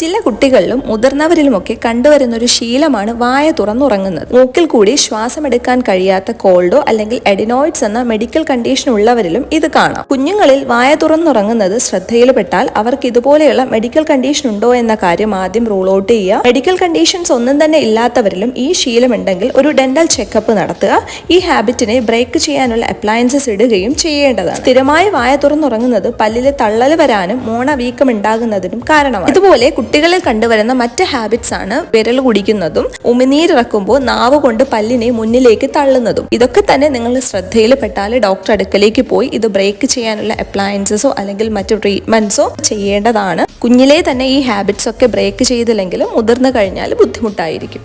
ചില കുട്ടികളിലും മുതിർന്നവരിലുമൊക്കെ കണ്ടുവരുന്ന ഒരു ശീലമാണ് വായ തുറന്നുറങ്ങുന്നത്. മൂക്കിൽ കൂടി ശ്വാസമെടുക്കാൻ കഴിയാത്ത കോൾഡോ അല്ലെങ്കിൽ എഡിനോയിഡ്സ് എന്ന മെഡിക്കൽ കണ്ടീഷൻ ഉള്ളവരിലും ഇത് കാണാം. കുഞ്ഞുങ്ങളിൽ വായ തുറന്നുറങ്ങുന്നത് ശ്രദ്ധയിൽപ്പെട്ടാൽ അവർക്ക് ഇതുപോലെയുള്ള മെഡിക്കൽ കണ്ടീഷൻ ഉണ്ടോ എന്ന കാര്യം ആദ്യം റൂൾ ഔട്ട് ചെയ്യുക. മെഡിക്കൽ കണ്ടീഷൻസ് ഒന്നും തന്നെ ഇല്ലാത്തവരിലും ഈ ശീലമുണ്ടെങ്കിൽ ഒരു ഡെന്റൽ ചെക്കപ്പ് നടത്തുക. ഈ ഹാബിറ്റിനെ ബ്രേക്ക് ചെയ്യാനുള്ള അപ്ലയൻസസ് ഇടുകയും ചെയ്യേണ്ടതാണ്. സ്ഥിരമായി വായ തുറന്നുറങ്ങുന്നത് പല്ലിലെ തള്ളൽ വരാനും മോണ വീക്കം ഉണ്ടാകുന്നതിനും കാരണമാണ്. ഇതുപോലെ കുട്ടികളിൽ കണ്ടുവരുന്ന മറ്റ് ഹാബിറ്റ്സ് ആണ് വിരൽ കുടിക്കുന്നതും ഉമിനീരിറക്കുമ്പോൾ നാവ് കൊണ്ട് പല്ലിനെ മുന്നിലേക്ക് തള്ളുന്നതും. ഇതൊക്കെ തന്നെ നിങ്ങൾ ശ്രദ്ധയിൽപ്പെട്ടാൽ ഡോക്ടർ അടുക്കലേക്ക് പോയി ഇത് ബ്രേക്ക് ചെയ്യാനുള്ള അപ്ലയൻസസോ അല്ലെങ്കിൽ മറ്റു ട്രീറ്റ്മെന്റ്സോ ചെയ്യേണ്ടതാണ്. കുഞ്ഞിലെ തന്നെ ഈ ഹാബിറ്റ്സ് ഒക്കെ ബ്രേക്ക് ചെയ്തില്ലെങ്കിലും മുതിർന്നു കഴിഞ്ഞാൽ ബുദ്ധിമുട്ടായിരിക്കും.